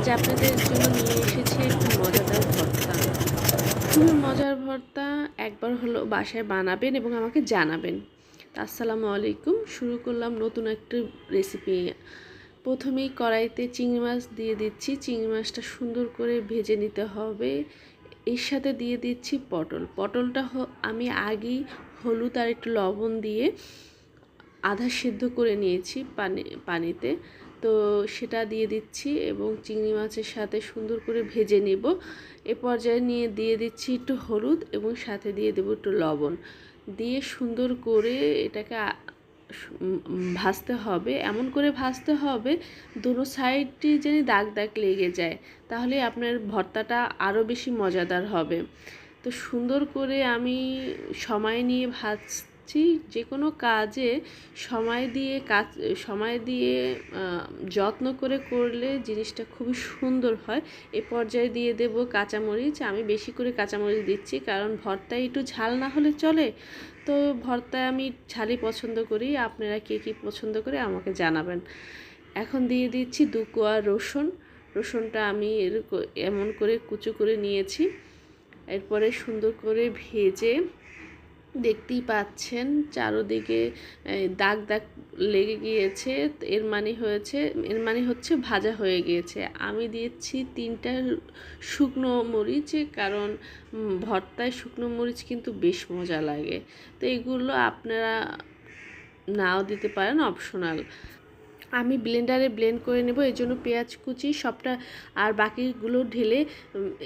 আজ আপনাদের জন্য নিয়ে এসেছি একটু মজাদার ভর্তা। খুবই মজার ভর্তা, একবার হলো বাসায় বানাবেন এবং আমাকে জানাবেন। আসসালামু আলাইকুম, শুরু করলাম নতুন একটা রেসিপি প্রথমেই কড়াইতে চিংড়ি মাছ দিয়ে দিচ্ছি। চিংড়ি মাছটা সুন্দর করে ভেজে নিতে হবে। এর সাথে দিয়ে দিচ্ছি পটল। পটলটা আমি আগেই হলুদ আর একটু লবণ দিয়ে আধা সিদ্ধ করে নিয়েছি পানি পানিতে। তো সেটা দিয়ে দিচ্ছি এবং চিংড়ি মাছের সাথে সুন্দর করে ভেজে নেব। এ পর্যায়ে নিয়ে দিয়ে দিচ্ছি একটু হলুদ এবং সাথে দিয়ে দেবো একটু লবণ। দিয়ে সুন্দর করে এটাকে ভাজতে হবে। এমন করে ভাজতে হবে, দুটো সাইডটি যেন দাগ দাগ লেগে যায়, তাহলে আপনার ভর্তাটা আরও বেশি মজাদার হবে। তো সুন্দর করে আমি সময় নিয়ে ভাজছি যে কোনো কাজে সময় দিয়ে কাজ, সময় দিয়ে যত্ন করে করলে জিনিসটা খুবই সুন্দর হয়। এ পর্যায়ে দিয়ে দেব কাঁচামরিচ। আমি বেশি করে কাঁচামরিচ দিচ্ছি, কারণ ভর্তায় একটু ঝাল না হলে চলে। তো ভর্তায় আমি ঝালই পছন্দ করি। আপনারা কে কী পছন্দ করে আমাকে জানাবেন। এখন দিয়ে দিচ্ছি দু কোয়া রসুন। রসুনটা আমি এমন করে কুচু করে নিয়েছি। এরপরে সুন্দর করে ভেজে দেখতেই পাচ্ছেন। চারোদিকে দাগ দাগ লেগে গিয়েছে। এর মানে হয়েছে, এর মানে হচ্ছে ভাজা হয়ে গিয়েছে। আমি দিয়েছি তিনটা শুকনো মরিচ কারণ ভর্তায় শুকনো মরিচ কিন্তু বেশ মজা লাগে। তো এগুলো আপনারা নাও দিতে পারেন, অপশনাল। আমি ব্লেন্ডারে ব্লেন্ড করে নেব, এর জন্য পেঁয়াজ কুচি, সবটা, আর বাকিগুলো ঢেলে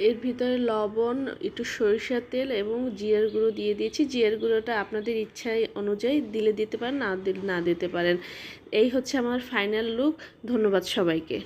এর ভিতরে লবণ, একটু সরিষার তেল এবং জিয়ার গুঁড়ো দিয়ে দিয়েছি। জিয়ার গুঁড়োটা আপনাদের ইচ্ছায় অনুযায়ী দিলে দিতে পারেন, না না দিতে পারেন। এই হচ্ছে আমার ফাইনাল লুক ধন্যবাদ সবাইকে।